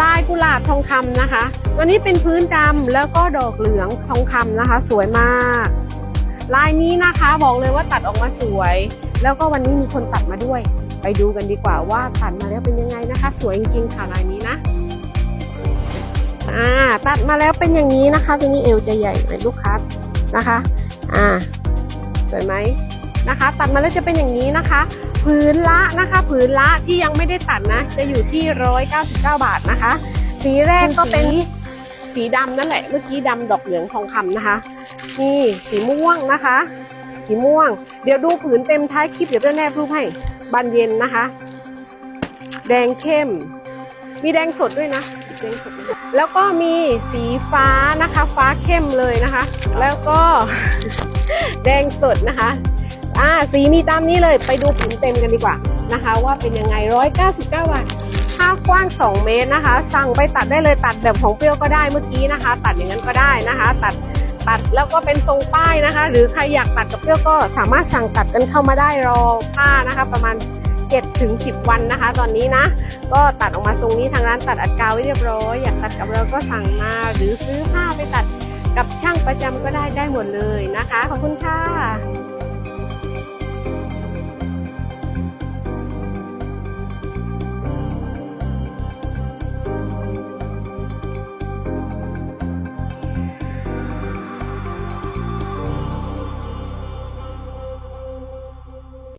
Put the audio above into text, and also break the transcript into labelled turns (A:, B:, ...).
A: ลายกุหลาบทองคำนะคะ ตัวนี้เป็นพื้นดำแล้วก็ดอกเหลืองทองคำนะคะ สวยมาก ลายนี้นะคะบอกเลยว่าตัดออกมาสวย แล้วก็วันนี้มีคนตัดมาด้วย ไปดูกันดีกว่าว่าตัดมาแล้วเป็นยังไงนะคะ สวยจริงๆค่ะลายนี้นะอ่าตัดมาแล้วเป็นอย่างนี้นะคะตัวนี้เอวจะใหญ่หน่อยลูกค้านะคะ อ่า สวยไหม นะคะ ตัดมาแล้วจะเป็นอย่างนี้นะคะ ผืนละนะคะผืนละที่ยังไม่ได้ตัดนะ จะอยู่ที่ 199 บาทนะคะ สีแรกก็เป็นสีดำนั่นแหละเมื่อกี้ดำดอกเหลืองทองคำนะคะ นี่สีม่วงนะคะ สีม่วง เดี๋ยวดูผืนเต็มท้ายคลิปเดี๋ยวจะแนบรูปให้บานเย็นนะคะ แดงเข้ม มีแดงสดด้วยนะแดงสดด้วยแล้วก็มีสีฟ้านะคะ ฟ้าเข้มเลยนะคะ แล้วก็แดงสดนะคะ อ่าสีมีตามนี้เลยไปดูผืนเต็มกันดีกว่านะคะ ว่าเป็นยังไง 199 บาทค่ากว้าง 2 เมตรนะคะ สั่งไปตัดได้เลยตัดแบบของเปรี้ยวก็ได้เมื่อกี้นะคะ ตัดอย่างนั้นก็ได้นะคะ ตัดตัดแล้วก็เป็นทรงป้ายนะคะ หรือใครอยากตัดกับเปรี้ยวก็สามารถสั่งตัดกันเข้ามาได้รอผ้านะคะ ประมาณ7ถึง10 วันนะคะ ตอนนี้นะ ก็ตัดออกมาทรงนี้ทางร้านตัดอัดกาวไว้เรียบร้อยอยากตัดกับเราก็สั่งมาหรือซื้อผ้าไปตัดกับช่างประจำก็ได้ได้หมดเลยนะคะ ขอบคุณค่ะ